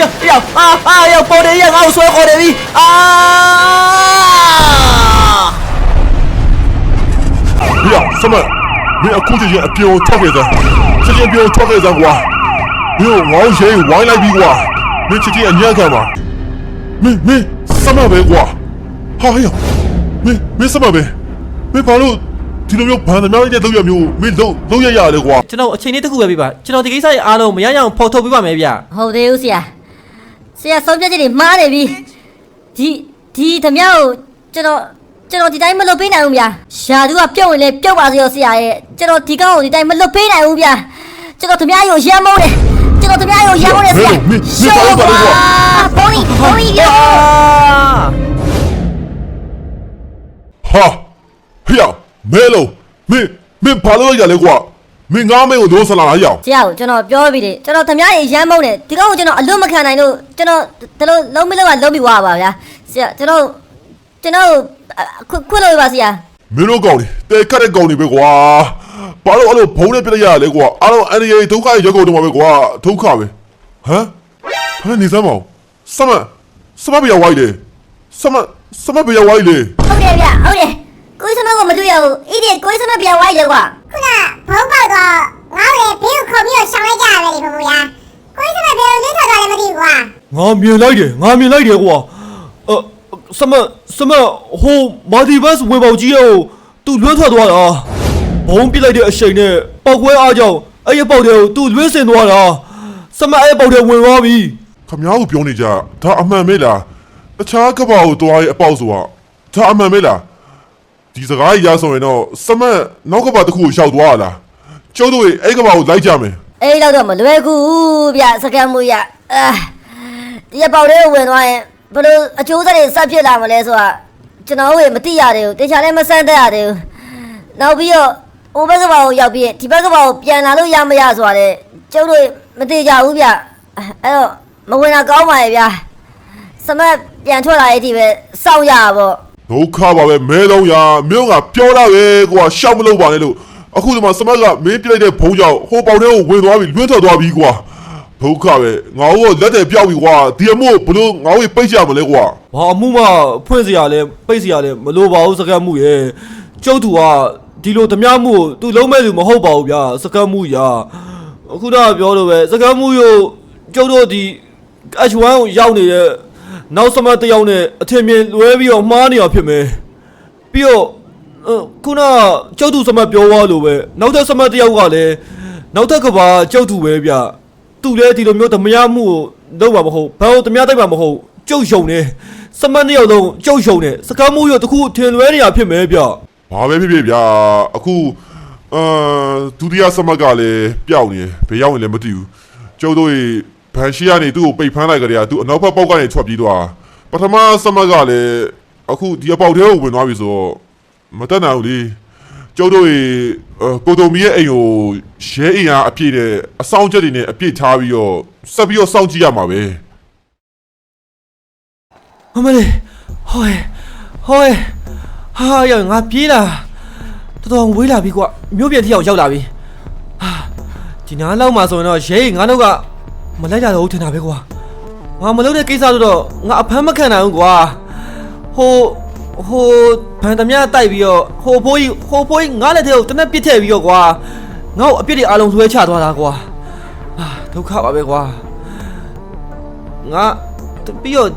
呀呀啊啊呀！ပေါ်တယ်ရငါ့ကိုဆွဲခေါ်တယ်ပြီအာ 你呀，什么？你要估计也别我掏给咱，直接别我掏给咱瓜。哟，我先玩来比瓜，你直接你干嘛？没没什么呗瓜？哎呀，没没什么呗，没把路。ဒီလိုမျိုးဘန်သမားတွေလောက်ရမျိုးမင်းလုံးလုံးရရလေကွာ ကျွန်တော်အချိန်လေးတစ်ခုပဲပြပါကျွန်တော်ဒီကိစ္စရဲ့အားလုံးမရရအောင်ဖော်ထုတ်ပေးပါမယ်ဗျ ဟုတ်သေးဘူးဆရာ ဆရာဆုံးဖြတ်ချက်တွေမှားနေပြီဒီဒီသမျှကိုကျွန်တော်ကျွန်တော်ဒီတိုင်းမလုပ်ပေးနိုင်ဘူးဗျာရှာသူကပြုတ်ရင်လည်းပြုတ်ပါစေရောဆရာရဲ့ကျွန်တော်ဒီကောင်းကိုဒီတိုင်းမလုပ်ပေးနိုင်ဘူးဗျာကျွန်တော်သမျှကိုရမ်းမုန်းတယ်ကျွန်တော်သမျှကိုရမ်းမုန်းတယ်ဆရာရှော့ပါဘောနီဘောနီရောဟာဟေ့ရမဲလုံးမင်းမင်းဘာလို့ရလဲကွာ မင်းငားမဲကိုဒိုးဆလာလာရအောင်ဆရာကိုကျွန်တော်ပြောပြီးတယ်ကျွန်တော်သမျှတွေရမ်းမုန်းတယ်ဒီကောင်းကိုကျွန်တော်အလွတ်မခံနိုင်လို့ကျွန်တော်ဒီလိုလုံးမလုံးကလုံးပြီးသွားပါဗျာဆရာကျွန်တော်ကျွန်တော်ခွခွလို့ပါဆရာမင်းတို့ကောင်တွေတဲကတ်တဲ့ကောင်တွေပဲကွာဘာလို့အဲ့လိုဘုံနဲ့ပြလိုက်ရလဲကွာအားလုံးအန်ရီဒုက္ခရဲ့ရောက်ကုန်တော့မှာပဲကွာဒုက္ခပဲဟမ်ဘာနေစမ်းမအောင်စမစမပြရဝိုင်းလေစမစမပြရဝိုင်းလေဟုတ်တယ်ဗျဟုတ်တယ် ကိုစမကမတွေ့ရဘူးအဲ့ဒီကိုစမပြန်ဝိုင်းလေကွာခုနဘုံပေါက်တော့ငါ့ရဲ့ဘေးကိုခုံပြီးတော့ရှောင်လိုက်ကြရတယ်လေဘဘရာကိုယ်စမဘေးကိုလွတ်ထွက်သွားလည်းမသိဘူးကွာငါမြင်လိုက်တယ်ငါမြင်လိုက်တယ်ကွာအစမစမဟိုမာဒီဘတ်ဝင်ပေါကြီးကိုသူလွှတ်ထွက်သွားတာဘုံပြစ်လိုက်တဲ့အချိန်နဲ့ပောက်ကွဲအားကြောင့်အဲ့ရပေါက်တဲ့ကိုသူလွှင့်စင်သွားတာစမအဲ့ပေါက်တဲ့ဝင်သွားပြီခမ ्या ကိုပြောနေကြဒါအမှန်ပဲလားတခြားကဘာကိုတွားရဲ့အပေါက်ဆိုတာဒါအမှန်ပဲလား ဒီစကားကြီးရဆိုရင်တော့စမနောက်ကဘာတစ်ခုကိုရှောက်သွားလားကျုပ်တို့ရဲ့အဲ့ကဘာကိုလိုက်ကြမယ်အဲ့တော့တော့မလွယ်ကူဗျစကမ်းမှုရအာဒီပေါက်လေးဝင်သွားရင်ဘယ်လိုအကျိုးဆက်တွေဆက်ဖြစ်လာမလဲဆိုတာကျွန်တော်တို့မသိရတယ်ဘူးတခြားလည်းမဆန်းတတ်ရတယ်ဘူးနောက်ပြီးတော့ဟိုဘက်ကဘာကိုရောက်ပြီးရင်ဒီဘက်ကဘာကိုပြန်လာလို့ရမရဆိုတာလေကျုပ်တို့မသိကြဘူးဗျအဲ့တော့မဝင်တာကောင်းပါရဲ့ဗျစမတ်ပြန်ထွက်လာရဲ့ဒီပဲစောင့်ရပါပေါ့ ဒုက္ခပါပဲမဲတော့ရမင်းကပြောတာပဲကွာရှောက်မလို့ပါနဲ့လို့အခုဒီမှာစမက်ကမင်းပြလိုက်တဲ့ဘုံကြောင့်ဟိုပေါင်ထဲကိုဝင်သွားပြီးလွှင့်ထွက်သွားပြီးကွာဒုက္ခပဲငါတို့ကလက်တယ်ပြောက်ပြီကွာဒီအမှုဘလို့ငါတို့ပိတ်ကြမလဲကွာဘာအမှုမှဖွင့်စရာလဲပိတ်စရာလဲမလိုပါဘူးစကတ်မှုရဲ့ကျုပ်သူကဒီလိုဓမြမှုသူလုံးမဲ့သူမဟုတ်ပါဘူးဗျာစကတ်မှုရာအခုတော့ပြောလို့ပဲစကတ်မှုရို့ကျုပ်တို့ဒီ H1 ကိုရောက်နေတဲ့ နောက်စမတစ်ယောက်နဲ့အထင်မြင်လွဲပြီးတော့မှားနေရဖြစ်မယ်ပြီးတော့အဲ့ခုနကျုပ်သူစမတ်ပြောသွားလို့ပဲနောက်ထပ်စမတ်တစ်ယောက်ကလည်းနောက်ထပ်ကဘာကျုပ်သူပဲဗျသူလည်းဒီလိုမျိုးဓမြမှုကိုလုပ်မှာမဟုတ်ဘာလို့ဓမြတိုက်မှာမဟုတ်ကျုပ်ယုံနေစမတ်နှစ်ယောက်လုံးကျုပ်ယုံနေစကားမှုရတခုထင်လွဲနေရဖြစ်မယ်ဗျဘာပဲဖြစ်ဖြစ်ဗျာအခုအာဒုတိယစမတ်ကလည်းပျောက်နေဘယ်ရောက်နေလဲမသိဘူးကျုပ်တို့ ဘန်ရှိကနေသူ့ကိုပိတ်ဖမ်းလိုက်ကြတယ်ကသူအနောက်ဘက်ပေါက်ကနေထွက်ပြေးသွားပထမစမတ်ကလည်းအခုဒီအပေါက်ထဲကိုဝင်သွားပြီဆိုတော့မတက်နိုင်ဘူးလေကျုပ်တို့ရေကိုတိုမီရဲ့အိမ်ကိုရဲအင်အားအပြည့်နဲ့အဆောင်ချက်တွေနဲ့အပြည့်ထားပြီးတော့ဆက်ပြီးတော့စောင့်ကြည့်ရမှာပဲအမလေးဟိုးဟိုးဟာရငါပြေးလာတော်တော်ဝေးလာပြီကွာမြို့ပြန်ထီအောင်ရောက်လာပြီဟာဒီနားလောက်မှာဆိုရင်တော့ရဲငါတို့က မလိုက်ကြတော့ဘူးထင်တာပဲကွာငါမလုပ်တဲ့ကိစ္စဆိုတော့ငါအဖမ်းမခံနိုင်ဘူးကွာဟိုဟိုဗန်တမတိုက်ပြီးတော့ဟိုဖိုးကြီးဟိုဖိုးကြီးငါလက်ထဲကိုတနက်ပစ်ထည့်ပြီးတော့ကွာငါ့ကိုအပြစ်တွေအလုံးဆွဲချသွားတာကွာဟာဒုက္ခပါပဲကွာငါပြီးတော့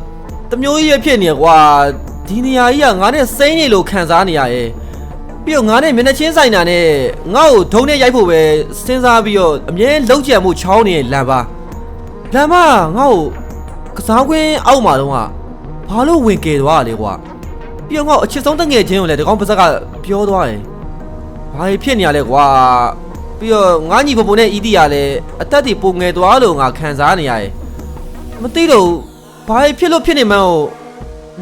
တမျိုးကြီးရဖြစ်နေကွာဒီနေရာကြီးကငါနဲ့စိမ့်နေလို့ခံစားနေရရဲ့ပြီးတော့ငါနဲ့မျက်နှာချင်းဆိုင်တာနဲ့ငါ့ကိုဒုံနဲ့ရိုက်ဖို့ပဲစဉ်းစားပြီးတော့အမြဲလုံးကြံမှုချောင်းနေလမ်းပါ လမ်းမငါ့ကိုကစားခွင်းအောက်မှာတော့ကဘာလို့ဝင်ကယ်သွားရလဲကွာပြီးတော့ငါ့ကိုအချစ်ဆုံးတငယ်ချင်းကိုလည်းဒီကောင်ပါဇက်ကပြောသွားတယ်ဘာဖြစ်နေရလဲကွာပြီးတော့ငါညီပပုံနဲ့အီတီကလည်းအသက်တွေပုံငယ်သွားလို့ငါခံစားနေရရဲ့မသိတော့ဘူးဘာဖြစ်လို့ဖြစ်နေမှန်းကို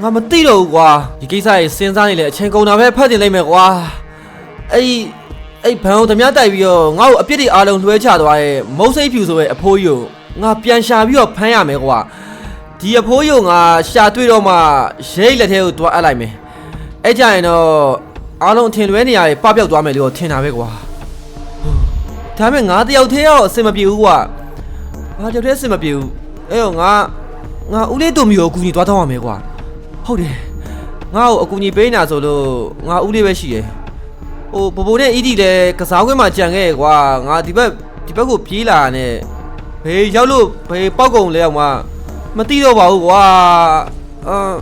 ငါမသိတော့ဘူးကွာဒီကိစ္စကြီးစဉ်းစားနေလေအချိန်ကုန်တာပဲဖတ်တင်လိုက်မယ်ကွာအဲ့ဒီအဲ့ဘန်ကိုဓမြတိုက်ပြီးတော့ငါ့ကိုအပြစ်တွေအားလုံးလွှဲချသွားရဲ့မုတ်စိတ်ဖြူဆိုရဲ့အဖိုးကြီးကို ငါပြန်ရှာပြီးတော့ဖမ်းရမယ်ကွာဒီအဖိုးကြီးကိုငါရှာတွေ့တော့မှရိတ်လက်ထဲကိုတွားအပ်လိုက်မယ်အဲ့ကြရင်တော့အားလုံးအထင်လွဲနေရပပျောက်သွားမယ်လို့ထင်တာပဲကွာဒါပေမဲ့ငါတယောက်တည်းရောအဆင်မပြေဘူးကွာငါတယောက်တည်းအဆင်မပြေဘူးအဲ့တော့ငါငါဦးလေးတို့မျိုးကိုအကူကြီးသွားတောင်းရမယ်ကွာဟုတ်တယ်ငါ့ကိုအကူကြီးပေးနေတာဆိုလို့ငါဦးလေးပဲရှိရယ်ဟိုဘဘိုနဲ့အီဒီလည်းကစားခွင့်မှာကြံခဲ့ရယ်ကွာငါဒီဘက်ဒီဘက်ကိုပြေးလာနဲ့ ဘေးရောက်လို့ဘေးပောက်ကုံလဲအောင်မမသိတော့ပါဘူးကွာအာ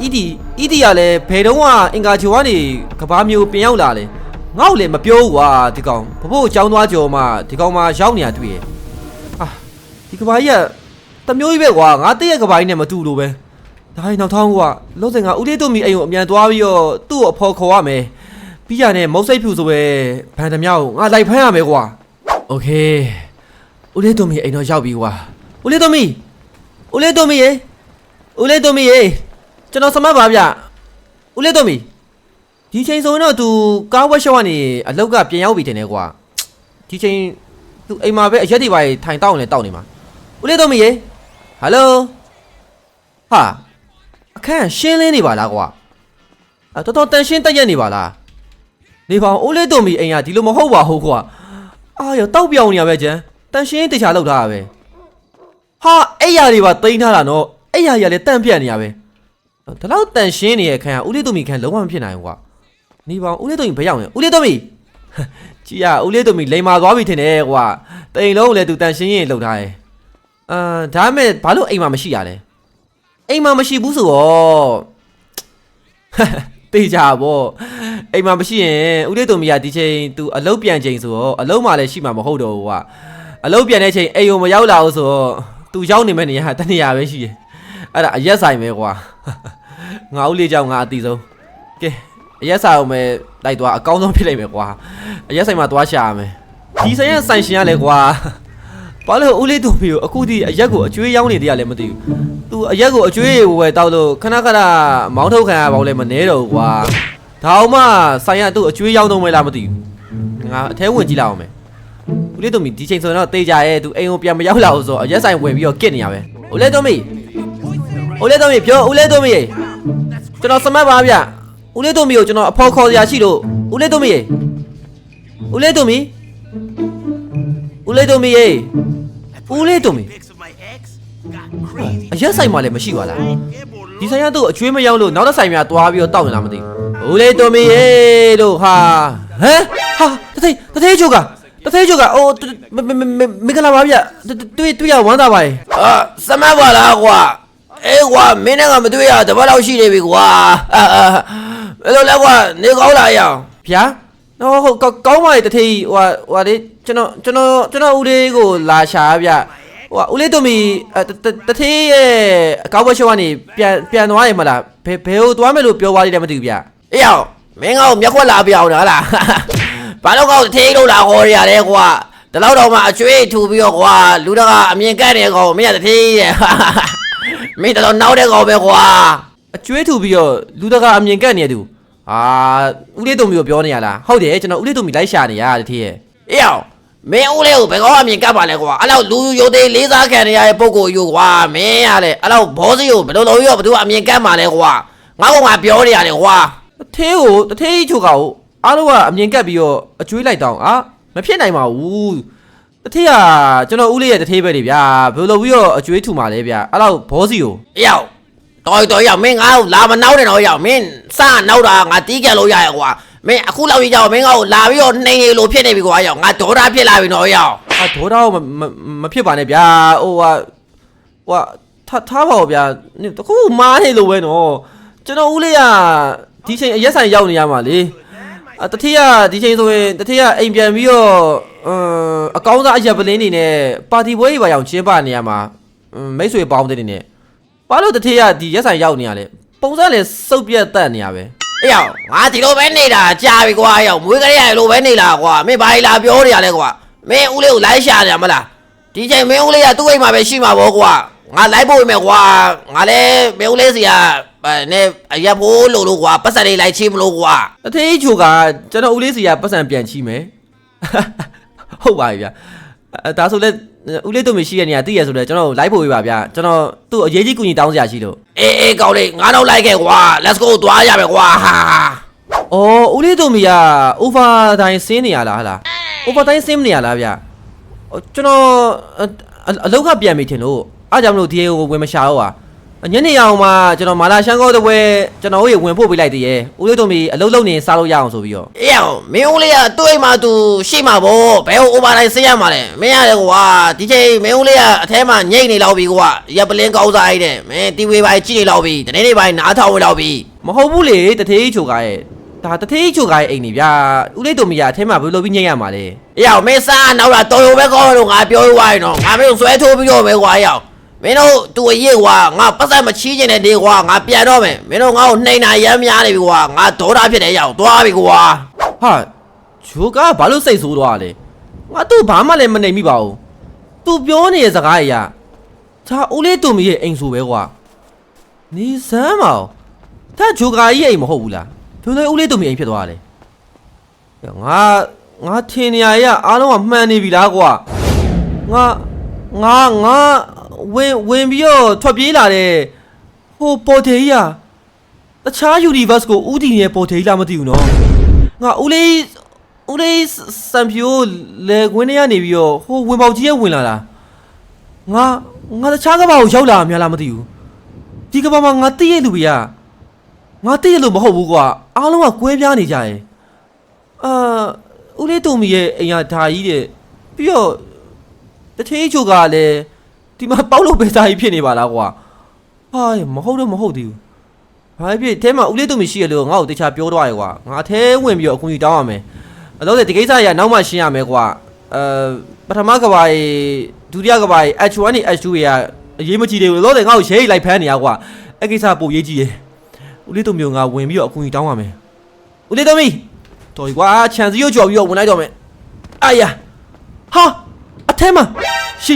အီဒီအီဒီကလည်းဘယ်တော့မှအင်္ဂါချိုကနေကဘာမျိုးပြင်ရောက်လာလဲငါ့ကိုလည်းမပြောဘူးကွာဒီကောင်ဘဘို့အကြောင်းသွားကြော်မှဒီကောင်မှရောက်နေတာတွေ့ရယ် ဟာဒီကဘာကြီးကတမျိုးကြီးပဲကွာငါတည့်ရကဘာကြီးနဲ့မတူလို့ပဲဒါရင်နောက်ထောင်းကွာလုံးစင်ကဦးလေးတို့မီအိမ်ကိုအမြန်သွားပြီးတော့သူ့ကိုအဖော်ခေါ်ရမယ်ပြီးရနဲ့မုတ်စိတ်ဖြူဆိုပဲဗန်သမျှကိုငါလိုက်ဖမ်းရမယ်ကွာโอเค ဦးလေးတို့မီအိမ်တော့ရောက်ပြီကွာဦးလေးတို့မီဦးလေးတို့မီရေဦးလေးတို့မီရေကျွန်တော်စမတ်ပါဗျဦးလေးတို့မီဒီချိန်ဆိုရင်တော့ तू ကားဝက်ရှော့ကနေအလောက်ကပြန်ရောက်ပြီတင်တယ်ကွာဒီချိန်သူအိမ်မှာပဲအရက်တွေပါထိုင်တောက်နေတောက်နေမှာဦးလေးတော်မီရေဟယ်လိုဟာအခန်းရှင်းလင်းနေပါလားကွာအတော်တော်တန်ရှင်းတက်ရက်နေပါလားနေပါဦးလေးတော်မီအိမ်ကဒီလိုမဟုတ်ပါဘူးကွာအာရတောက်ပြောင်နေရပဲကျန် တန်ရှင်းတေချာလောက်ထားတာပဲဟာအဲ့ရတွေပါတိန်းထားတာနော်အဲ့ရရလည်းတန့်ပြတ်နေရပဲဒါတော့တန်ရှင်းနေတဲ့ခန်းကဦးလေးတော်မီခန်းလုံးဝမဖြစ်နိုင်ဘူးကွာနေပါဦးလေးတော်မီဘယ်ရောက်နေဦးလေးတော်မီကြည်ရဦးလေးတို့မီလိန်မာသွားပြီထင်တယ်ကွာတိန်လုံးလည်းသူတန်ရှင်းရင်လှုပ်ထားတယ်အာဒါမဲ့ဘာလို့အိမ်မှာမရှိရလဲအိမ်မှာမရှိဘူးဆိုတော့တေးကြဗောအိမ်မှာမရှိရင်ဦးလေးတို့မီကဒီချိန်သူအလုတ်ပြန်ချိန်ဆိုတော့အလုတ်မှလည်းရှိမှာမဟုတ်တော့ဘူးကွာ အလုတ်ပြန်တဲ့ချိန်အိမ်ကိုမရောက်လာဘူးဆိုတော့သူရောက်နေမဲ့နေရာတနေရာပဲရှိတယ်အဲ့ဒါအရက်ဆိုင်ပဲကွာငါဦးလေးကြောင့်ငါအတီဆုံးကဲအရက်ဆိုင်အောင်ပဲလိုက်သွားအကောင်းဆုံးဖြစ်လိမ့်မယ်ကွာအရက်ဆိုင်မှာသွားရှာရမယ်ဒီဆိုင်ရဆိုင်ရှင်ရလဲကွာဘာလို့ဦးလေးတို့မျိုးအခုဒီအရက်ကိုအကျွေးရောင်းနေတရားလည်းမသိဘူးသူအရက်ကိုအကျွေးဝယ်တောက်လို့ခဏခဏမောင်းထုတ်ခံရပါဦးလဲမနေတော့ဘူးကွာဒါအောင်မှဆိုင်ရသူ့အကျွေးရောင်းတော့မဲလားမသိဘူးငါအထဲဝင်ကြည့်လိုက်အောင်မယ်ဦး လေးတို့မီဒီချိန်ဆိုတော့တေးကြရဲ့သူအိမ်ကိုပြန်မရောက်လာဘူးဆိုအရက်ဆိုင်ဝင်ပြီးတော့ကစ်နေရပဲဦးလေးတို့မီဦးလေးတို့မီပြောဦးလေးတို့မီကျွန်တော်စမတ်ပါဗျဦးလေးတို့မီကိုကျွန်တော်အဖော်ခေါ်စရာရှိလို့ဦးလေးတို့မီဦးလေးတို့မီဦးလေးတို့မီရေဦးလေးတို့မီ Pics of my ex got crazy. အရက်ဆိုင်မှာလည်းမရှိပါလားဒီဆိုင်ရတော့အကျွေးမရောက်လို့နောက်တစ်ဆိုင်များတွားပြီးတော့တောက်နေလားမသိဘူးဦးလေးတို့မီရေလို့ဟာဟမ်ဟာတသေးတသေးချိုက တသေးချိုကအိုးမမမမင်္ဂလာပါဗျတွေ့တွေ့ရဝမ်းသာပါရဲ့အာစမတ်ပါလားကွာအေးကွာမင်းနဲ့ကမတွေ့ရတပတ်လောက်ရှိနေပြီကွာအာအာဘယ်လိုလဲကွာနေကောင်းလာရအောင်ဗျာနော်ဟုတ်ကောကောင်းပါလေတထေးဟိုဟာဟိုဟာလေကျွန်တော်ကျွန်တော်ကျွန်တော်ဦးလေးကိုလာရှာဗျဟိုဟာဦးလေးတို့မီအဲတတတထေးရဲ့အကောက်ဘက်ရှော့ကနေပြန်ပြန်သွားရင်မလားဘယ်ဘယ်ဟိုသွားမယ်လို့ပြောသွားသေးတယ်မသိဘူးဗျအေးအောင်မင်းကောက်မျက်ခွက်လာပြအောင်နော်ဟလား ဘာလို့ကောက်တထေးလို့လာခေါ်ရရဲကွာဒီလောက်တော့မှအကျွေးထူပြီးတော့ကွာလူတကအမြင်ကတ်နေကောင်မင်းကတထေးရဲ့မင်းတော့နောက်တဲ့ကောင်ပဲကွာအကျွေးထူပြီးတော့လူတကအမြင်ကတ်နေတူအာဦးလေးတုံမီကိုပြောနေရလားဟုတ်တယ်ကျွန်တော်ဦးလေးတုံမီလိုက်ရှာနေရတတိရဲ့အေးအောင်မင်းဦးလေးကိုဘယ်ကောအမြင်ကပ်ပါလဲကွာအဲ့လောက်လူရိုသေးလေးစားခံနေရတဲ့ပုံကိုယူကွာမင်းရလေအဲ့လောက်ဘောစီကိုဘယ်လိုလုပ်ရောဘယ်သူအမြင်ကပ်ပါလဲကွာငါကငါပြောနေရတယ်ကွာတထေးကိုတထေးချိုကကို အားလုံးကအမြင်ကပ်ပြီးတော့အကျွေးလိုက်တောင်းအာမဖြစ်နိုင်ပါဘူးတထေးကကျွန်တော်ဦးလေးရဲ့တထေးပဲလေဗျာဘယ်လိုလုပ်ပြီးတော့အကျွေးထူမှာလဲဗျာအဲ့လောက်ဘောစီကိုအေးအောင်တော်တော်ရောက်မင်းငါ့ကိုလာမနောက်နဲ့တော့ရောက်မင်းစနောက်တာငါတီးကြလို့ရရကွာမင်းအခုလောက်ကြီးကြောက်မင်းငါ့ကိုလာပြီးတော့နှိမ်နေလို့ဖြစ်နေပြီကွာရောက်ငါဒေါ်တာဖြစ်လာပြီတော့ရောက်အာဒေါ်တာမမဖြစ်ပါနဲ့ဗျာဟိုဟာဟိုထားထားပါဦးဗျာတခုမားနေလို့ပဲနော်ကျွန်တော်ဦးလေးကဒီချိန်အရက်ဆိုင်ရောက်နေရမှာလေ အတတိယဒီချိန်ဆိုရင်တတိယအိမ်ပြန်ပြီးတော့အမ်အကောင်းစားအရက်ပလင်းနေနဲ့ပါတီပွဲကြီးပါအောင်ကျင်းပနေရမှာမိတ်ဆွေပေါင်းတဲ့နေနဲ့ဘာလို့တထေးကဒီရက်ဆိုင်ရောက်နေရလဲပုံစံလည်းစုပ်ပြတ်တက်နေရပဲအေးရောက်ငါဒီလိုပဲနေတာကြာပြီကွာရောက်မွေးကလေးရလိုပဲနေလာကွာမင်းဘာလာပြောနေရလဲကွာမင်းဦးလေးကိုလိုက်ရှာနေမလားဒီချိန်မင်းဦးလေးကသူ့အိမ်မှာပဲရှိမှာပေါ့ကွာငါလိုက်ဖို့မယ်ကွာငါလည်းမင်းဦးလေးစီက နဲ့အရက်ဖို့လို့လို့ကွာပတ်စံလေးလိုက်ချိမလို့ကွာတထေးချိုကကျွန်တော်ဦးလေးစီကပတ်စံပြန်ချိမယ်ဟုတ်ပါပြီဗျအဲဒါဆိုလဲဦးလေးတို့မရှိတဲ့နေရာသိရဆိုလဲကျွန်တော်လိုက်ဖို့ပြပါဗျကျွန်တော်သူ့အရေးကြီးကူညီတောင်းစရာရှိလို့အေးအေးကောင်းလေးငါတော့လိုက်ခဲ့ကွာ let's go သွားရမယ်ကွာဟာအော်ဦးလေးတို့မီက over time ဆင်းနေရလားဟလား over time ဆင်းမနေရလားဗျအော်ကျွန်တော်အအအလောက်ကပြန်ပြီထင်လို့အားကြောင့်မလို့ဒီအိမ်ကိုဝင်မရှာတော့ပါ ညနေအောင်မှကျွန်တော်မာလာရှန်ကောတပွဲကျွန်တော်တို့ရေဝင်ဖို့ပေးလိုက်သေးရဲ့ဦးလေးတို့မီအလုံးလုံးနေစားလို့ရအောင်ဆိုပြီးတော့အေးအောင်မင်းဦးလေးကတွေးမှသူရှိမှာဗောဘယ်ဟို over တိုင်းဆေးရမှာလဲမင်းရတယ်ကွာဒီချိန်မင်းဦးလေးကအထဲမှာညိတ်နေလောက်ပြီကွာရပ်ပလင်းကောင်းစားရတဲ့မင်းတီဝေးပိုင်းကြည့်နေလောက်ပြီတနေ့နေ့ပိုင်းနားထောင်ဝင်လောက်ပြီမဟုတ်ဘူးလေတထေးချိုကရဲ့ဒါတထေးချိုကရဲ့အိမ်နေဗျာဦးလေးတို့မီကအထဲမှာဘယ်လိုပြီးညိတ်ရမှာလဲအေးအောင်မင်းစားနောက်လာတော်ရုံပဲကောင်းတော့ငါပြောရွာရင်တော့ငါမင်းကိုဆွဲထိုးပြီးတော့ပဲကွာအေးအောင် မင်းတို့သူအရေးကွာငါပတ်စံမချီးကျင်တဲ့ဒီကွာငါပြန်တော့မယ်မင်းတို့ငါ့ကိုနှိမ်နာရမ်းများနေပြီကွာငါဒေါသဖြစ်တဲ့ရောက်သွားပြီကွာဟာဂျိုကဘာလို့စိတ်ဆိုးသွားလဲငါသူ့ဘာမှလည်းမနေမိပါဘူးသူပြောနေတဲ့စကားအရာဒါဦးလေးတို့မီရဲ့အိမ်ဆိုပဲကွာနေစမ်းမအောင်ဒါဂျိုကာကြီးရဲ့အိမ်မဟုတ်ဘူးလားဘယ်လိုလဲဦးလေးတို့မီအိမ်ဖြစ်သွားလဲငါငါထင်နေရရအားလုံးကမှန်နေပြီလားကွာငါငါငါ ဝင်ဝင်ပြီးတော့ထွက်ပြေးလာတဲ့ဟိုပေါ်တေးကြီးอ่ะတခြား universe ကိုဥတည်နေတဲ့ပေါ်တေးကြီးလားမသိဘူးနော်ငါဦးလေးဦးလေးစံဖြိုးလေခွင်းထဲကနေပြီးတော့ဟိုဝင်ပေါက်ကြီးရဲ့ဝင်လာတာငါငါတခြားကမ္ဘာကိုရောက်လာမှလားမသိဘူးဒီကမ္ဘာမှာငါသိရလူပြငါသိရလို့မဟုတ်ဘူးကွာအားလုံးကကွဲပြားနေကြရဲ့အာဦးလေးတုံမီရဲ့အိမ်ရဓာကြီးတဲ့ပြီးတော့တထေးချိုကလည်း ဒီမှာပေါက်လို့ပဲဓာကြီးဖြစ်နေပါလားကွာဟာမဟုတ်တော့မဟုတ်သေးဘူးဘာဖြစ်အဲမှာဦးလေးသူမရှိရလို့ငါ့ကိုတခြားပြောတော့ရကွာငါအသေးဝင်ပြီးတော့အကူကြီးတောင်းရမယ်အလို့လေဒီကိစ္စကြီးကနောက်မှရှင်းရမယ်ကွာအဲပထမကဘာကြီးဒုတိယကဘာကြီး H1 နဲ့ H2 တွေကအရေးမကြီးသေးဘူးလို့လေငါ့ကိုရေးလိုက်ဖမ်းနေရကွာအဲ့ကိစ္စပိုရေးကြီးရယ်ဦးလေးသူမျိုးငါဝင်ပြီးတော့အကူကြီးတောင်းရမယ်ဦးလေးသမီးတော်ပြီကွာခြံစည်းရုပ်ကြော်ပြီးတော့ဝင်လိုက်တော့မယ်အာယာဟာအထဲမှာရှိ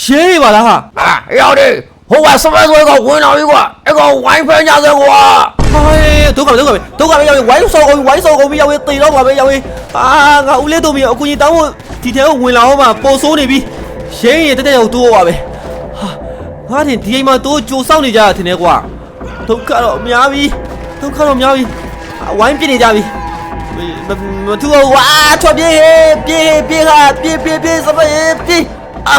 ရှေးနေပါလားဟာဟာရောက်တယ်ဟိုကစပက်ဆွဲကဝင်လာပြီကွာအဲ့ကောင် wifi ညစဲကွာဟိုးဒုက္ခပဲဒုက္ခပဲဒုက္ခပဲရောက်ပြီ wifi ဆော်ကုန်ပြီ wifi ဆော်ကုန်ပြီရောက်ပြီတိတ်တော့ကွာပဲရောက်ပြီအာငါဦးလေးတို့မြေအကူကြီးတောင်းဖို့ဒီထဲကိုဝင်လာတော့မှပေါ်ဆိုးနေပြီရှေးရင်တက်တက်ရောက်တိုးပါပဲဟာငါတင်ဒီအိမ်မှာတိုးကြိုစောင့်နေကြတာထင်တယ်ကွာဒုက္ခတော့အများကြီးဒုက္ခတော့အများကြီးဝိုင်းပြစ်နေကြပြီမထူဝါထွက်ပြေးပြေးပြေးဟာပြေးပြေးပြေးစပယ်ပြေးအာ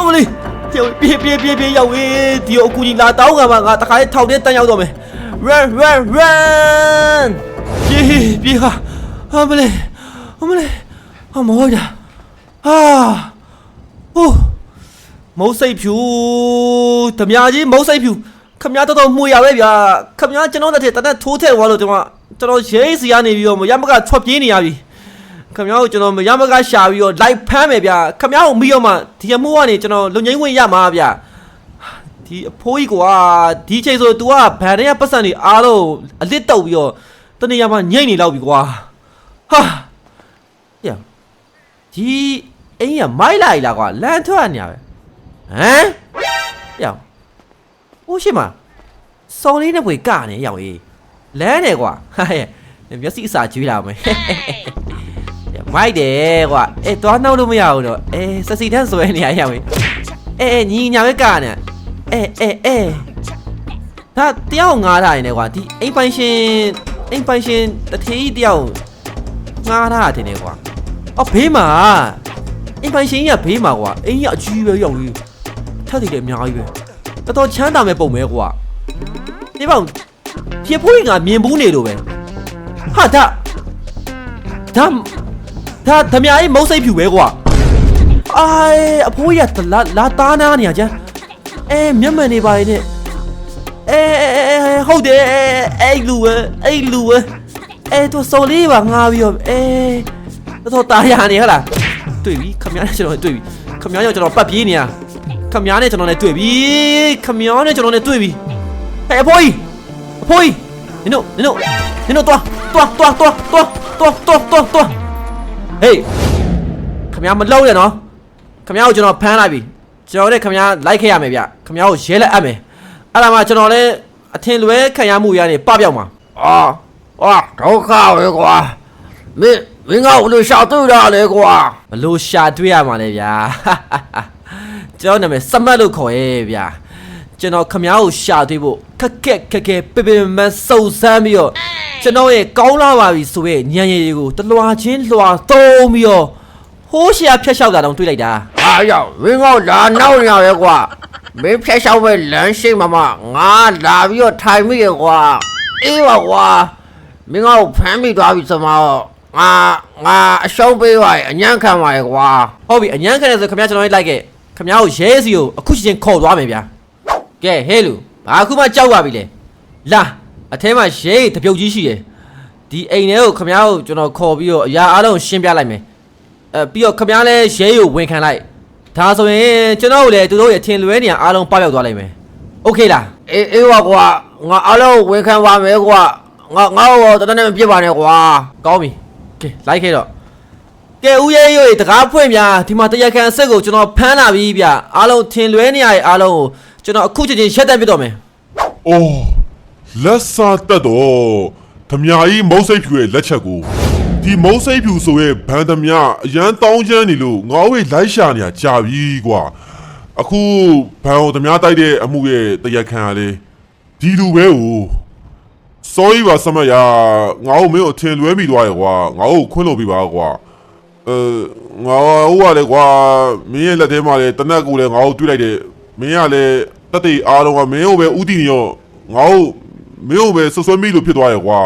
အမလေးပြေးပြေးပြေးပြေးရောက်ရင်ဒီအကူကြီးလာတောင်းကမှငါတခါလေးထောက်တဲ့တန်းရောက်တော့မယ် run run run ပြေးပြေးဟာအမလေးအမလေးအမောရဟာဟိုမုတ်စိတ်ဖြူဓမြကြီးမုတ်စိတ်ဖြူခမရတော်တော်မှုရပဲဗျာခမရကျွန်တော်တဲ့တနက်ထိုးထည့်သွားလို့ကျွန်တော်ကျွန်တော်ရေးစီကနေပြီးတော့မရမကထွက်ပြေးနေရပြီ ခမရကိုကျွန်တော်မရမကရှာပြီးတော့ live ဖမ်းမယ်ဗျာခမရကိုမိတော့မှဒီအမှုကနေကျွန်တော်လုံငိမ့်ဝင်ရမှာဗျာဒီအဖိုးကြီးကွာဒီချိန်ဆို तू ကဗန်ရဲပတ်စံနေအားလုံးအလစ်တုပ်ပြီးတော့တနေရာမှာညိတ်နေလောက်ပြီကွာဟာရဒီအိမ်ကမိုက်လိုက်လားကွာလမ်းထွက်နေရပဲဟမ်ရဟိုရှိမစော်လေးနဲ့ပွေကနေရောက်ရေးလမ်းနေကွာဟာရဲ့မျက်စိအစာကျွေးလာမယ်ရ မိုက်တယ်ကွာအဲသွားနှောက်လို့မရဘူးတော့အဲစစီတန်းဆွဲနေရရောက်ရေးအဲအဲညီညာပဲကနေအဲအဲအဲဒါတယောက်ငားထားရင်လည်းကွာဒီအိမ်ပိုင်ရှင်အိမ်ပိုင်ရှင်တထေးကြီးတယောက်ငားထားတယ်နေကွာအော်ဘေးမှာအိမ်ပိုင်ရှင်ကြီးကဘေးမှာကွာအိမ်ကြီးအကြီးပဲရောက်ကြီးထက်တည်တယ်အများကြီးပဲတော်တော်ချမ်းသာမဲ့ပုံပဲကွာဒီပေါ့ဖြေဖိုးကြီးကမြင်ဘူးနေလို့ပဲဟာဒါဒါ ဒါဓမြကြီးမုတ်စိတ်ဖြူပဲကွာအိုင်အဖိုးကြီးကလာလာသားနာနေရကြအဲမျက်မှန်နေပါရဲ့နဲ့အဲအဲအဲဟုတ်တယ်အဲ့လူပဲအဲ့လူပဲအဲသူစော်လေးပါငါပြီးတော့အဲတော့တာရနေဟလားတွေ့ပြီခမည်းနဲ့ကျွန်တော်တွေ့ပြီခမည်းရောကျွန်တော်ပတ်ပြေးနေရခမည်းနဲ့ကျွန်တော်နဲ့တွေ့ပြီခမည်းနဲ့ကျွန်တော်နဲ့တွေ့ပြီဟဲ့အဖိုးကြီးအဖိုးကြီးနင်တို့နင်တို့နင်တို့တွားတွားတွားတွားတွားတွားတွားတွားတွား ဟေးခမရမလောက်ရနော်ခမရကိုကျွန်တော်ဖမ်းလိုက်ပြီကျွန်တော်လည်းခမရလိုက်ခဲ့ရမယ်ဗျခမရကိုရဲလက်အပ်မယ်အဲ့ဒါမှကျွန်တော်လည်းအထင်လွဲခံရမှုရနေပပြောက်မှာအာအာဒုက္ခပဲကွာမင်းမင်းကဘလို့ရှာတွေ့တာလဲကွာဘလို့ရှာတွေ့ရမှာလဲဗျာကျွန်တော်နာမည်စမတ်လို့ခေါ်ရဲ့ဗျာ ကျွန်တော်ခမားကိုရှာသွေးဖို့ခက်ခက်ခက်ခဲပင်ပင်မန်းစုံစမ်းပြီးတော့ကျွန်တော်ရဲ့ကောင်းလာပါပြီဆိုရဲ့ညံရည်တွေကိုတလွာချင်းလွာသုံးပြီးတော့ဟိုးရှာဖြတ်လျှောက်တာတောင်တွေ့လိုက်တာဟာရောက်မင်းကလာနောက်နေရပဲကွာမင်းဖြတ်လျှောက်ပဲလမ်းရှိမှမှငါလာပြီးတော့ထိုင်မိရကွာအေးပါကွာမင်းကဖမ်းမိသွားပြီဆိုမှတော့ငါငါအရှုံးပေးပါရဲ့အညံ့ခံပါရဲ့ကွာဟုတ်ပြီအညံ့ခံရဆိုခင်ဗျားကျွန်တော်လိုက်ခဲ့ခင်ဗျားကိုရဲစီကိုအခုချင်းခေါ်သွားမယ်ဗျာ ကဲဟဲလူဘာအခုမှကြောက်ပါပြီလေလာအထဲမှာရဲတပြုတ်ကြီးရှိတယ်ဒီအိမ်ထဲကိုခင်ဗျားကိုကျွန်တော်ခေါ်ပြီးတော့အရာအားလုံးရှင်းပြလိုက်မယ်အဲပြီးတော့ခင်ဗျားလည်းရဲကိုဝန်ခံလိုက်ဒါဆိုရင်ကျွန်တော်တို့လည်းသူတို့ရဲ့ထင်လွဲနေရအားလုံးပပျောက်သွားလိမ့်မယ်โอเคလား အေးအေးပါကွာငါအားလုံးဝန်ခံပါမယ်ကွာငါငါ့ကိုတတနဲ့မပြစ်ပါနဲ့ကွာ ကောင်းပြီကဲလိုက်ခဲ့တော့ကဲဦးရဲရွေတကားဖွင့်ပြဒီမှာတရားခံအဆက်ကိုကျွန်တော်ဖမ်းလာပြီဗျအားလုံးထင်လွဲနေရတဲ့အားလုံးကို ကျွန်တော်အခုချက်ချင်းရှက်တက်ပြတော့မယ်။အော်လက်စားတက်တော့ဓမြာကြီးမုတ်စိတ်ဖြူရဲ့လက်ချက်ကိုဒီမုတ်စိတ်ဖြူဆိုရဲ့ဘန်ဓမြအရန်တောင်းချမ်းနေလို့ငါ့ဝေးလိုက်ရှာနေရကြာပြီကွာ။အခုဘန်ဟိုဓမြတိုက်တဲ့အမှုရဲ့တရားခံကလေဒီလူပဲဟို sorry ပါစမရငါ့ကိုမင်းကိုထင်လွဲမိသွားရကွာငါ့ကိုခွင့်လို့ပြပါကွာအဲငါဟိုကလေကွာမင်းရဲ့လက်ထဲမှာလေတနက်ကူလေငါ့ကိုတွေးလိုက်တယ် မင်းကလေတက်တေအားလုံးကမင်းကိုပဲဥတီနေရောငါ့ကိုမင်းကိုပဲဆွဆွဲမိလို့ဖြစ်သွားရကွာ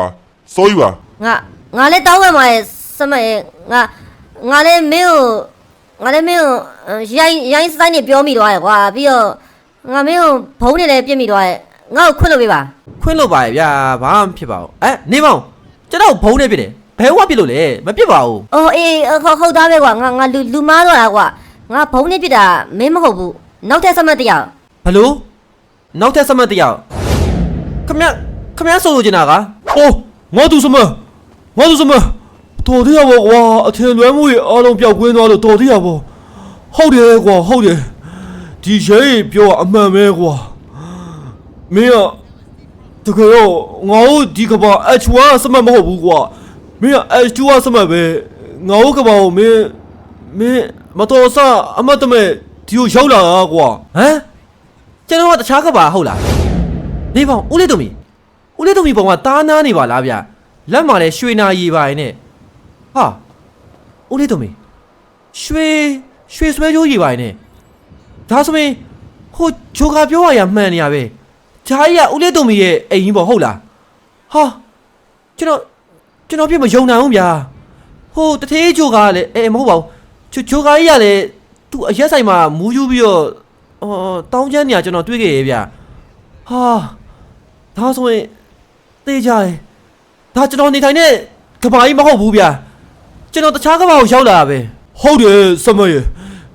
sorry ပါငါငါလည်းတောင်းပန်ပါရဲ့စမရဲ့ငါငါလည်းမင်းကိုငါလည်းမင်းကိုအဲရိုင်းရိုင်းစတိုင်းနေပြောမိသွားရဲ့ကွာပြီးတော့ငါမင်းကိုဘုံနေလည်းပြစ်မိသွားရဲ့ငါ့ကိုခွင့်လို့ပေးပါခွင့်လို့ပါရဲ့ဗျာဘာမှမဖြစ်ပါဘူးအဲနေမောင်ကျွန်တော်ဘုံနေပြစ်တယ်ဘယ်ဟောပြစ်လို့လဲမပြစ်ပါဘူးအော်အေးအေးဟုတ်ဟုတ်သားပဲကွာငါငါလူလူမားတော့တာကွာငါဘုံနေပြစ်တာမင်းမဟုတ်ဘူး နောက်ထပ်စမတစ်ယောက်ဘလို့နောက်ထပ်စမတ်တစ်ယောက်ခမရခမရဆိုလိုချင်တာကအိုးငါသူစမငါသူစမတော်တရားပေါ့ကွာအထင်လွဲမှုတွေအားလုံးပျောက်ကွင်းသွားလို့တော်တရားပေါ့ဟုတ်တယ်ကွာဟုတ်တယ်ဒီရဲကြီးပြောတာအမှန်ပဲကွာမင်းကတကယ်တော့ငါတို့ဒီကဘာ H1 စမတ်မဟုတ်ဘူးကွာမင်းက H2 စမတ်ပဲငါတို့ကဘာကိုမင်းမင်းမတော်ဆအမတ်တမဲ့ ဒီကိုရောက်လာတာကွာဟမ်ကျွန်တော်ကတခြားကပါဟုတ်လားနေပေါင်ဦးလေးတုံမီဦးလေးတုံမီပုံကတားနာနေပါလားဗျလက်မှာလဲရွှေနာရီပါရင်နဲ့ဟာဦးလေးတုံမီရွှေရွှေဆွဲကြိုးရီပါရင်နဲ့ဒါဆိုရင်ဟိုဂျိုကာပြောရရမှန်နေရပဲဂျာကြီးကဦးလေးတုံမီရဲ့အိမ်ကြီးပေါ့ဟုတ်လားဟာကျွန်တော်ကျွန်တော်ပြမယုံနိုင်ဘူးဗျာဟိုတထေးဂျိုကာကလည်းအဲမဟုတ်ပါဘူးဂျိုဂျိုကာကြီးကလည်း သူ့အရက်ဆိုင်မှာမူးယူပြီးတော့အော်တောင်းချမ်းနေရကျွန်တော်တွေ့ခဲ့ရဲ့ဗျဟာဒါဆိုရင်သိကြတယ်ဒါကျွန်တော်နေထိုင်တဲ့ကဘာကြီးမဟုတ်ဘူးဗျကျွန်တော်တခြားကဘာကိုရောက်လာတာပဲဟုတ်တယ်စမရဲ့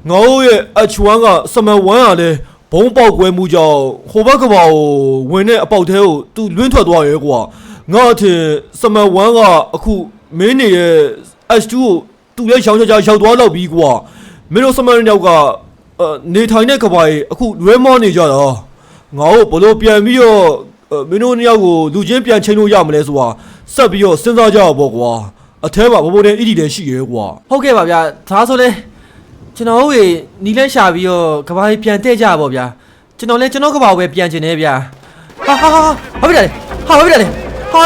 ငါတို့ရဲ့ H1 ကစမ1ကလည်းဘုံပေါက်ကွဲမှုကြောင့်ဟိုဘက်ကဘာကိုဝင်တဲ့အပေါက်ထဲကိုသူလွင့်ထွက်သွားရဲကွာငါအထင်စမ1ကအခုမင်းနေရဲ့ H2 ကိုသူလည်းရောင်းချချရောက်သွားတော့ပြီကွာ မင်းတို့စမ2ယောက်ကအာနေထိုင်တဲ့ကဘာကြီးအခုလွဲမောနေကြတာငါတို့ဘလို့ပြန်ပြီးတော့အာမင်းတို့နှစ်ယောက်ကိုလူချင်းပြန်ချိန်လို့ရမလဲဆိုတာဆက်ပြီးတော့စဉ်းစားကြရပေါ့ကွာအထဲမှာဘဘိုးနဲ့အီဒီလည်းရှိရဲကွာဟုတ်ကဲ့ပါဗျဒါဆိုလဲကျွန်တော်တို့ရေနီလန်းရှာပြီးတော့ကဘာကြီးပြန်တဲ့ကြပါဗျာကျွန်တော်လဲကျွန်တော်ကဘာကိုပဲပြန်ကျင်နေဗျာဟာဟာဟာဘာဖြစ်တာလဲဟာဘာဖြစ်တာလဲဟာ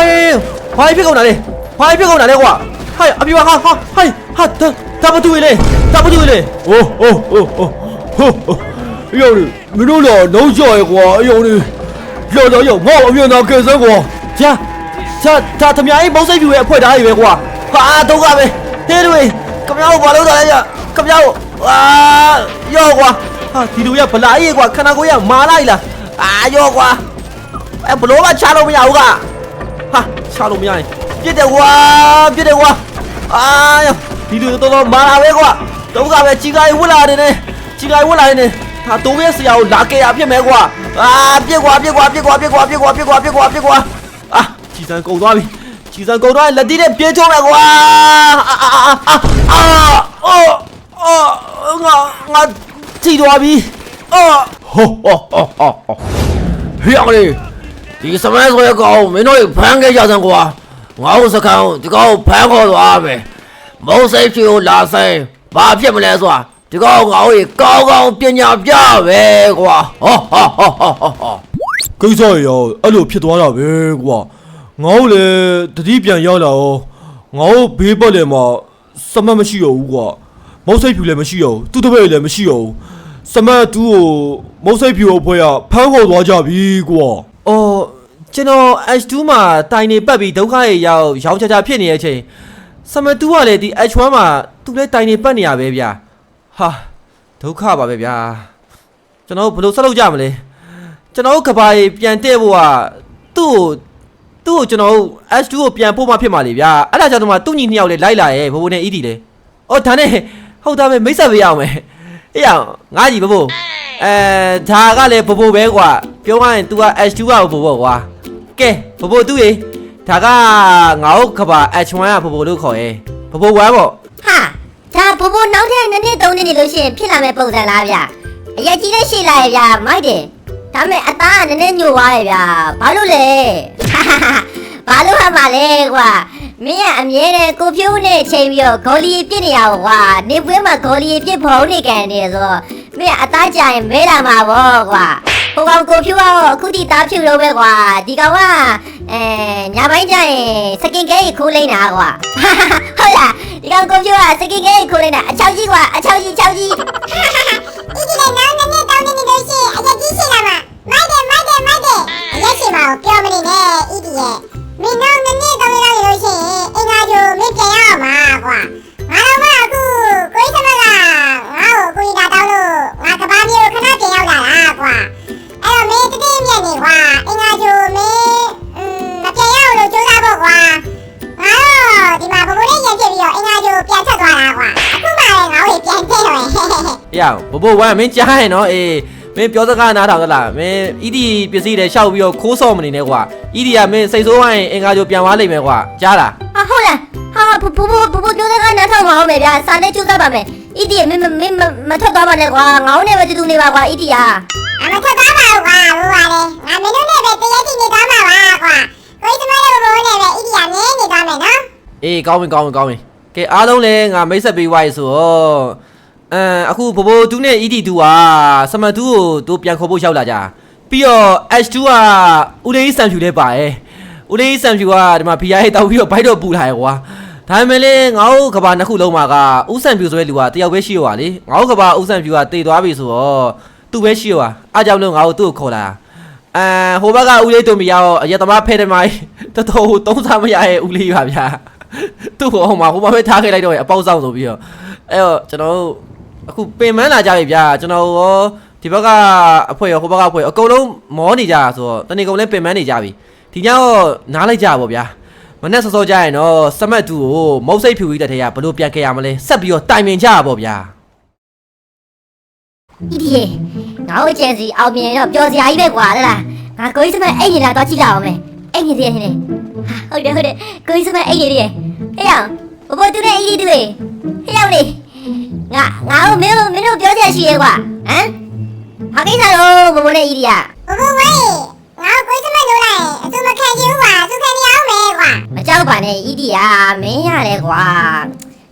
ဘာဖြစ်ကုန်တာလဲဘာဖြစ်ကုန်တာလဲကွာ ဟာအပြူဟာဟာဟိုင်ဟာတတပတူလေတပတူလေအိုးအိုးအိုးအိုးဟိုးအယုံလေးမင်းတို့တော့လုံးကြော်ရကွာအယုံလေးကြော်တော့ရောငေါ့အမြင်တော့ကဲစဲကွာကြာကြာဒါသမ ्या ကြီးပုံစိတ်ပြူရဲ့အဖွဲသားကြီးပဲကွာဟာဒုက္ခပဲဟေးတွေခမရောဘာလို့တာလဲကြာခမရောအာရောကွာဟာဒီလူရဗလာကြီးကွာခန္ဓာကိုယ်ရမာလိုက်လားအာရောကွာအဲဘလို့မချလို့မရဘူးကဟာချလို့မရရင် ပြစ်တယ်ကွာပြစ်တယ်ကွာအာယောဒီလူတော်တော်မာလာပဲကွာဒုက္ခပဲကြီးကိုင်ဝတ်လာတယ်နေကြီးကိုင်ဝတ်လာတယ်နေဟာတိုးရဲ့ဆရာကိုလာကြရဖြစ်မယ်ကွာအာပြစ်ကွာပြစ်ကွာပြစ်ကွာပြစ်ကွာပြစ်ကွာပြစ်ကွာပြစ်ကွာပြစ်ကွာအာချီစံကုန်သွားပြီချီစံကုန်သွားရင်လက်တီးနဲ့ပြေးချုံးမယ်ကွာအာအာအာအာအော်အော်ငါငါချီသွားပြီအော်ဟောဟောဟောဟောဟောဟေးအောင်လေဒီစမဲဆိုရကောင်မင်းတို့ဖမ်းခဲ့ကြစမ်းကွာ ငါ့စကန်ဒီကောင်ဖမ်းခေါ်သွားမယ်မုံစိတ်ဖြူလာဆိုင်ဘာဖြစ်မလဲဆိုတာဒီကောင်ငါ့ကိုကောင်းကောင်းပညာပြပဲကွာဟောဟောဟောဟောဟောကိစ္စရောအဲ့လိုဖြစ်သွားတာပဲကွာငါတို့လည်းတတိပြန်ရောက်လာအောင်ငါတို့ဘေးပတ်လည်းမှာစမတ်မရှိတော့ဘူးကွာမောက်စိတ်ဖြူလည်းမရှိတော့ဘူးသူ့တပည့်လည်းမရှိတော့ဘူးစစမတ်တူကိုမုတ်စိတ်ဖြူအဖွဲ့ကဖမ်းခေါ်သွားကြပြီကွာအော် ကျွန်တော် H2 မှာတိုင်နေပတ်ပြီးဒုက္ခရေရောက်ရောင်းချချဖြစ်နေတဲ့အချိန်စမတူကလည်းဒီ H1 မှာသူလည်းတိုင်နေပတ်နေရပဲဗျာဟာဒုက္ခပါပဲဗျာကျွန်တော်တို့ဘယ်လိုဆက်လုပ်ကြမလဲကျွန်တော်တို့ကဘာကြီးပြန်တဲ့ဖို့ကသူ့ကိုသူ့ကိုကျွန်တော်တို့ H2 ကိုပြန်ပို့မှဖြစ်မှာလေဗျာအဲ့ဒါကြောင့်တော့မှသူ့ညီနှစ်ယောက်လေးလိုက်လာရဲ့ဘိုးဘိုးနဲ့ ED လေအော်ဒါနဲ့ဟုတ်တာပဲမိတ်ဆက်ပေးရအောင်မယ်အေးအောင်ငါကြီးဘိုးဘိုးအဲဒါကလည်းဘိုးဘိုးပဲကွာပြောရရင် तू က H2 ကဘိုးဘိုးကွာ ကဲဘဘိုသူရေဒါကငါတို့ကဘာ H1 ကဘဘိုလို့ခေါ်ရဲဘဘို1ပေါ့ဟာဒါဘဘနောက်ထပ်နှစ်နှစ်သုံးနှစ်နေလို့ရှိရင်ဖြစ်လာမယ့်ပုံစံလားဗျအရက်ကြီးလည်းရှိလာရဲ့ဗျမိုက်တယ်ဒါပေမဲ့အသားကနည်းနည်းညိုသွားရဲ့ဗျဘာလို့လဲဘာလို့ဟာမလဲကွာမင်းကအမြဲတမ်းကိုဖြိုးနဲ့ချိန်ပြီးတော့ဂေါ်လီပြစ်နေရကွာနေပွဲမှာဂေါ်လီပြစ်ဖုံးနေကန်နေဆိုတော့မင်းအသားကြရင်မဲလာမှာပေါ့ကွာ ဟိုကောင်ကိုဖြိုးကတော့အခုတိသားဖြူလို့ပဲကွာဒီကောင်ကအဲညာပိုင်းကျရင်စကင်ကဲကြီးခိုးလိမ့်တာကွာဟုတ်လားဒီကောင်ကိုဖြိုးကစကင်ကဲကြီးခိုးလိမ့်တာအချောက်ကြီးကွာအချောက်ကြီးချောက်ကြီးဒီဒီလည်းနောက်နှစ်နှစ်သုံးနှစ်နေလို့ရှိရင်အရက်ကြီးရှိလာမှာမိုက်တယ်မိုက်တယ်မိုက်တယ်အရက်ရှိမှာကိုပြောမနေနဲ့ဤဒီရဲ့မင်းနောက်နှစ်နှစ်သုံးနှစ်လောက်နေလို့ရှိရင်အင်္ဂါကျိုမင်းပြန်ရအောင်ပါကွာငါတော့မအခုကိုကြီးစမကငါ့ကိုကိုကြီးတာတောင်းလို့ငါကဘာမျိုးခဏပြန်ရောက်လာတာကွာအဲ့တော့ မင်းတတိမြက်နေကွာအင်္ဂါဂျိုမင်းမပြန်ရအောင်လို့ကြိုးစားဖို့ကွာငါတော့ဒီမှာဘိုးဘိုးလေးရံဖြစ်ပြီးတော့အင်္ဂါဂျိုပြန်ချက်သွားတာကွာအခုမှလည်းငါ့ကိုပြန်ကျဲတော့ရအောင်ဘဘဝမ်းမင်းကြားရင်နော်အေးမင်းပြောစကားနားထောင်သလားမင်းဤဒီပစ္စည်းတွေရှောက်ပြီးတော့ခိုးဆော့မနေနဲ့ကွာဤဒီကမင်းစိတ်ဆိုးဝိုင်းအင်္ဂါဂျိုပြန်သွားလိမ့်မယ်ကွာကြားလားအဟုတ်လားဟာဘဘဘဘဘပြောစကားနားထောင်ပါအောင်မယ်ဗျာစာနဲ့ကြိုးစားပါမယ်ဤဒီမင်းမင်းမထွက်သွားပါနဲ့ကွာငောင်းနဲ့ပဲတူတူနေပါကွာဤဒီက အမထွက်သွားပါဘူးကွာဘူးပါလေငါမင်းတို့နဲ့ပဲတရက်ချင်းနေသွားမှာပါကွာကိုကြီးသမားတို့ဘဘနဲ့ပဲဣဒီယာမြဲနေသွားမယ်နော်အေးကောင်းပြီကောင်းပြီကောင်းပြီကဲအားလုံးလည်းငါမိတ်ဆက်ပေးသွားရဆိုတော့အမ်အခုဘဘတူနဲ့ ED တူကစမတူကိုသူပြန်ခေါ်ဖို့ရောက်လာကြပြီးတော့ H2 ကဦးလေးစံဖြူလည်းပါတယ်ဦးလေးစံဖြူကဒီမှာ PR တောက်ပြီးတော့ဘိုက်တော့ပူလာရကွာဒါပေမဲ့လေငါတို့ကဘာနှစ်ခုလုံးမှာကဦးစံဖြူဆိုတဲ့လူကတယောက်ပဲရှိရောပါလေငါတို့ကဘာဦးစံဖြူကတေသွားပြီဆိုတော့ သူပဲရှိရောပါအားကြောင့်လို့ငါတို့သူ့ကိုခေါ်လာအမ်ဟိုဘက်ကဦးလေးတုံမရတော့အရက်သမားဖဲတယ်မိုင်းတော်တော်သုံးစားမရရဲ့ဦးလေးပါဗျာသူ့ဟိုမှာဟိုမှာပဲထားခဲ့လိုက်တော့ရင်အပေါက်ဆောင်ဆိုပြီးတော့အဲ့တော့ကျွန်တော်တို့အခုပင်မန်းလာကြပြီဗျာကျွန်တော်ရောဒီဘက်ကအဖွဲရောဟိုဘက်ကအဖွဲ့ရောအကုန်လုံးမောနေကြတာဆိုတော့တနေ့ကုန်လည်းပင်မန်းနေကြပြီဒီညတော့နားလိုက်ကြပါဗျာမနေ့စောစောကြရင်တော့စမတ်တူကိုမုတ်စိတ်ဖြူပြီးတဲ့ထဲကဘလို့ပြန်ခဲ့ရမလဲဆက်ပြီးတော့တိုင်ပင်ကြပါဗျာ ဒီဒီငါ့ကိုကြံစီအောင်မြင်တော့ပျော်စရာကြီးပဲကွာဟလားငါကိုကြီးစမအဲ့ရင်လာတော့ကြည့်လာအောင်မယ်အဲ့ရင်တည်းရနေဟာဟုတ်တယ်ဟုတ်တယ်ကိုကြီးစမအဲ့ရင်တည်းရဟဲ့အောင်ဘဘတူနဲ့အေးတူလေးဟဲ့အောင်လေးငါငါ့ကိုမင်းတို့မင်းတို့ပြောချက်ရှိရဲ့ကွာဟမ်ဟာကိစ္စတော့ဘဘနဲ့အေးဒီရဘဘဝေးငါကိုကြီးစမလိုလိုက်အတူမခံကြဘူးကွာသူခံရအောင်မယ်ကွာမကြောက်ပါနဲ့အေးဒီရမင်းရတယ်ကွာ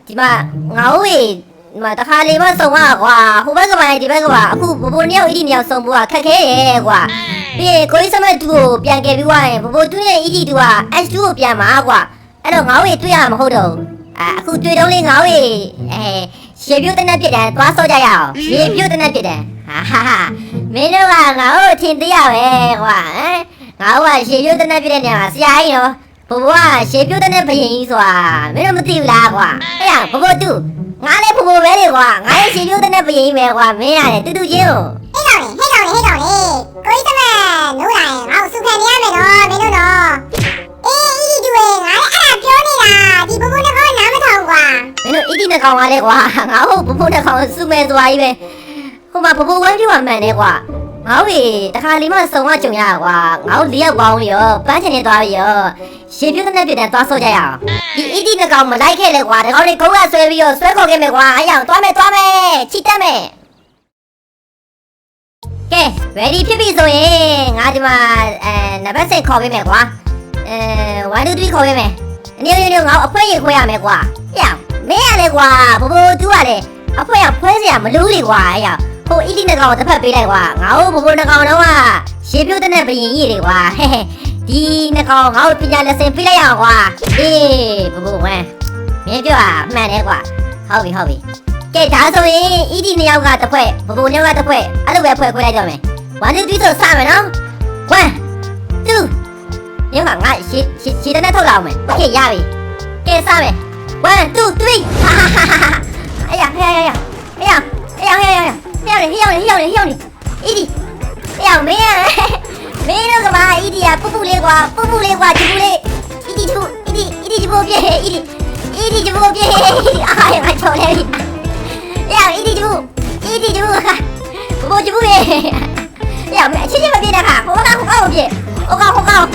ဒီမှာငါ့ဝေး ဒီမှာတခါလေးမစုံပါကွာဟိုဘက်ကပိုင်းဒီဘက်ကပါအခုဘဘိုနှစ်ယောက်ဣတိနှစ်ယောက်စုံဖို့ကခက်ခဲရဲ့ကွာပြီးရင်ကိုကြီးစမတ်တူကိုပြန်ကယ်ပြီးွားရင်ဘဘိုတူနဲ့ဣတိတူက S2 ကိုပြန်မှာကွာအဲ့တော့ငါ့ဝေတွေ့ရမှာမဟုတ်တော့ဘူးအာအခုတွေ့တော့လေငါ့ဝေအဲရေပြုတ်တဲ့နဲ့ပြစ်တယ်သွားစောကြရအောင်ရေပြုတ်တဲ့နဲ့ပြစ်တယ်ဟာဟာဟာမင်းတို့ကငါ့ကိုထင်သေးရပဲကွာဟမ်ငါ့ကရေပြုတ်တဲ့နဲ့ပြစ်တဲ့နေရာမှာဆရာကြီးနော် ဘဘကရှေပြုတ်တဲ့ဘယင်ကြီးဆိုတာမင်းတို့မသိဘူးလားကွာအဲ့ဒါဘဘတူငါလည်းဘဘပဲလေကွာငါလည်းရှေပြုတ်တဲ့ဘယင်ကြီးပဲကွာမင်းရတယ်တူတူချင်းကိုဟဲ့ကောင်လေဟဲ့ကောင်လေဟဲ့ကောင်လေကိုကြီးသမားနိုးလိုက်ငါ့ကိုစုခံနေရမယ်နော်မင်းတို့နော်အေးဣဒီတူရေငါလည်းအဲ့ဒါပြောနေတာဒီဘဘနဲ့ကောနားမထောင်ကွာမင်းတို့အီတီနဲ့ကောင်ပါလေကွာငါဟုတ်ဘဘနဲ့ကောင်စုမဲသွားကြီးပဲဟိုမှာဘဘဝမ်းပြူမှန်တယ်ကွာငါ့ဝေတခါလေးမှစုံမကြုံရကွာငါ့လေးရောက်ပေါင်းရောပန်းချင်နေသွားပြီရော ရှေပြုတ်တဲ့ပြတဲ့သွားဆော့ကြရအောင်ဒီအီတီနဲ့ကောင်မလိုက်ခဲ့လေကွာဒီကောင်လေးကုန်းကဆွဲပြီးတော့ဆွဲခေါ်ခဲ့မယ်ကွာအဲ့ရောက်သွားမယ်သွားမယ်ချီတက်မယ်ကဲ ready ဖြစ်ပြီဆိုရင်ငါဒီမှာအဲနံပါတ်7ခေါ်ပေးမယ်ကွာအဲ1 2 3ခေါ်ပေးမယ်အနည်းနည်းငါ့အဖွဲရေခွဲရမယ်ကွာဟဲ့မင်းရလေကွာဘဘတူကလေအဖွဲရဖွဲစရာမလိုလေကွာဟဲ့ဟိုအီလီနကောင်တစ်ဖက်ပေးလိုက်ကွာငါ့ဘဘနကောင်တော့ကရေပြုတ်တဲ့ဘရင်ကြီးတွေကွာဟဲ့ဟဲ့ ဒီနကောင်ငါ့ပညာလက်စင်ပေးလိုက်ရအောင်ကွာအေးဘဘဝမ်းမင်းပြောတာမှန်တယ်ကွာဟုတ်ပြီဟုတ်ပြီ ကဲဒါဆိုရင် ED နှစ်ယောက်ကတစ်ဖွဲ့ဘဘိုနှစ်ယောက်ကတစ်ဖွဲ့အဲ့လိုပဲဖွဲ့ခွဲလိုက်ကြမယ်1 2 3ဆိုစမယ်နော်1 2ညမငါရှေ့ရှေ့ရှေ့တဲ့ထုတ်လာအောင်မယ်โอเคရပြီကဲစမယ်1 2 3哎呀哎呀哎呀哎呀哎呀哎呀哎呀哎呀哎呀哎呀哎呀 ED 哎呀没呀 မင်းတို့ကမာအီဒီယာပူပူလေးကွာပူပူလေးကွာဒီပူလေးအီဒီဒီပူအီဒီအီဒီဒီပူပြည့်အီဒီအီဒီဒီပူပြည့်အားရမချော်လဲပြီရအီဒီဒီပူအီဒီဒီပူပူပူဒီပူပြည့်ရမအချင်းချင်းမပြည့်တာခါဟိုကောင်ဟိုကောင်ပြည့်ဟိုကောင်ဟိုကောင်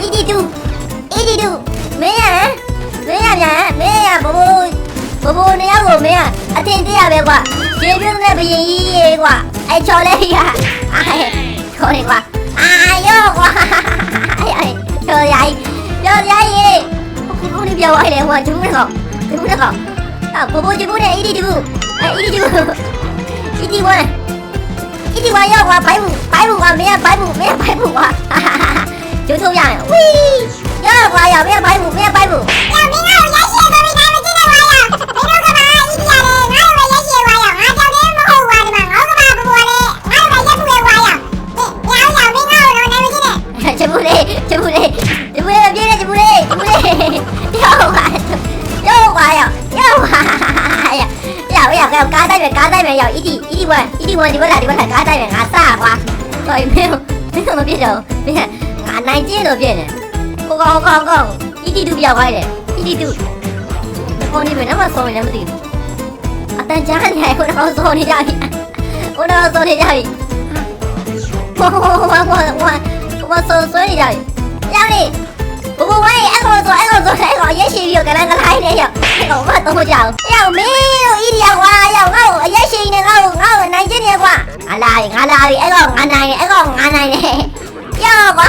အီဒီဒီအီဒီဒီမင်းရမင်းရညာမင်းရပူပူဘဘနှစ်ယောက်ကိုမင်းကအတင်တရပဲကွာရေပြုံးတဲ့ဘရင်ကြီးရေကွာအဲချော်လေးကအဲချော်လေးကွာ 啊又滑哎呀哎漂亮漂亮耶我普攻的比较晚一我普攻的好普攻的好啊普攻的攻略一滴进步哎一滴进步一滴进一滴玩要玩白虎白虎啊没有白虎没有白虎啊哈哈哈哈就这样喂又滑呀没有白虎没有白虎 ငါကားတိုက်မယ်ကားတိုက်မယ်ရောက် ED ED 1 ED 1ဒီဘက်လာဒီဘက်လာကားတိုက်မယ်ငါစပါဟိုမင်းမင်းမပြစ်တော့မင်းငါနိုင်ကျင်းလို့ပြည့်နေကိုကောင်ကောင်ကောင် ED 2ပြောက်ခိုင်းတယ် ED 2ကိုနေမင်းမဆုံးလည်းမသိဘူးအတန်ကြားနေရကိုတော့ဆုံးနေကြပြီကိုတော့ဆုံးနေကြပြီဟိုဟိုဟိုဟိုဟိုဟိုဟိုဆုံးဆုံးနေကြပြီရောက်လေဘဘဝိုင်းအဲ့ကောင်ဆိုအဲ့ကောင်ဆိုအဲ့ကောင်ရရှိပြီးတော့ကလန်ကလိုင်းနေရောက် တော့မတော့ကြအောင်။ရောက်မင်းတို့ဤတရားကွာရောက်ငါ့ကိုအရက်ရှိနေငါ့ကိုငါ့ကိုနိုင်ချင်နေကွာ။ငါလာပြီငါလာပြီအဲ့ကောင်ငါနိုင်တယ်အဲ့ကောင်ငါနိုင်တယ်။ရောက်ကွာ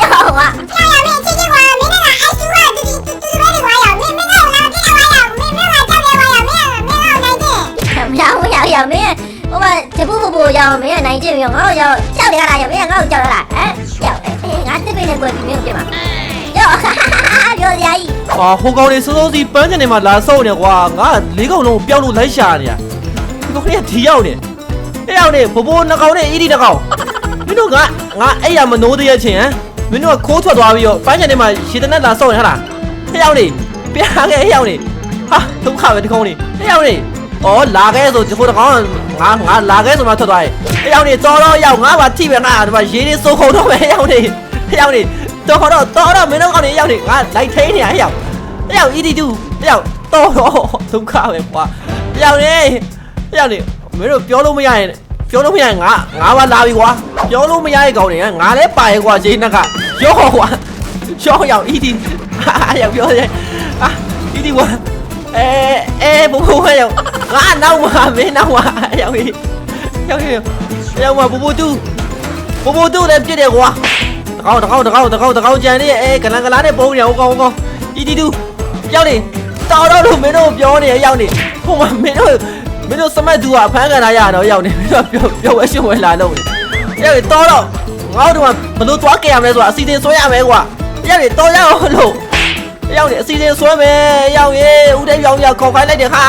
ရောက်ကွာ။ရောက်ရောက်မင်းချစ်ချစ်ကွာမင်းကအိုက်တူကတူတူတူတူပဲကွာရောက်မင်းမင်းကလာကြည့်ကွာရောက်မင်းမင်းကကြောက်တယ်ကွာရောက်မင်းကမင်းကနိုင်တယ်။ရောက်ရောက်ရောက်မင်းဟိုမှာတပူပူပူရောက်မင်းကနိုင်ချင်ပြီငါ့ကိုရောက်ကြောက်ရတာရောက်မင်းကငါ့ကိုကြောက်ရတာဟမ်ရောက်ငါတစ်ပိနဲ့ကွယ်ပြီးမင်းကိုပြမှာ။ရောက်ပြောစရာကြီး စီပန်းချင်နေမှာလာဆော့နေကွာငါလေးကောင်လုံးကိုပြောင်းလို့လိုက်ရှာနေရဒီကောင်လေးကဒီရောက်နေအဲ့ရောက်နေဘဘိုးနှစ်ကောင်နဲ့အီဒီတစ်ကောင်မင်းတို့ကငါအဲ့ရမနိုးသေးရဲ့ချင်းဟမ်မင်းတို့ကခိုးထွက်သွားပြီးတော့ပန်းချင်နေမှာရေတနက်လာဆော့နေဟလားအဲ့ရောက်နေပြားခဲ့အဲ့ရောက်နေဟာဒုက္ခပဲဒီကောင်လေးအဲ့ရောက်နေဩလာခဲ့ဆိုဒီဟိုတစ်ကောင်ငါငါလာခဲ့ဆိုမှထွက်သွားရဲ့အဲ့ရောက်နေတော်တော့ရောက်ငါပါထိပဲငါဒီမှာရေလေးစိုးခုံတော့ပဲအဲ့ရောက်နေအဲ့ရောက်နေ တော်တော့တော်တော့မင်းတို့ကောင်လေးရောက်နေငါလိုက်ထိန်နေရအဲ့ရောက်။ရောက် ED2 ရောက်တော့ဒုက္ခပဲကွာ။ရောက်နေရောက်နေမင်းတို့ပြောလို့မရရင်ပြောလို့မရရင်ငါငါပါလာပြီကွာ။ပြောလို့မရရဲ့ကောင်တွေကငါလည်းပါရဲ့ကွာဂျိန်းနက်ကရောကွာ။ရောရောက် ED ဟာရောက်ပြောတယ်။အာ ED ကွာအဲအဲဘဘဝရောက်ငါနောက်မှာမင်းနောက်မှာရောက်ပြီရောက်ရောက်ရောက်မှာဘဘတူဘဘတူလည်းပြစ်တယ်ကွာ တကောက်တကောက်တကောက်တကောက်တကောက်ကြံနေအဲကလန်ကလာနဲ့ပုံနေဟိုကောင်ဟိုကောင် ED2 ရောက်နေတော်တော့လို့မင်းတို့ပြောနေရောက်နေဟိုမှာမင်းတို့မင်းတို့စမတ်သူကအဖမ်းခံထားရတော့ရောက်နေမင်းတို့ပြောပြောဝဲရှင်ဝဲလာလို့ရောက်နေတော်တော့ငါတို့ကဘလို့သွားကြရမလဲဆိုတာအစီအစဉ်ဆွဲရမယ်ကွာရောက်နေတော်ရအောင်လို့ရောက်နေအစီအစဉ်ဆွဲမယ်ရောက်ရေဦးတဲ့ပြောင်ရခေါ်ခိုင်းလိုက်တယ်ဟာ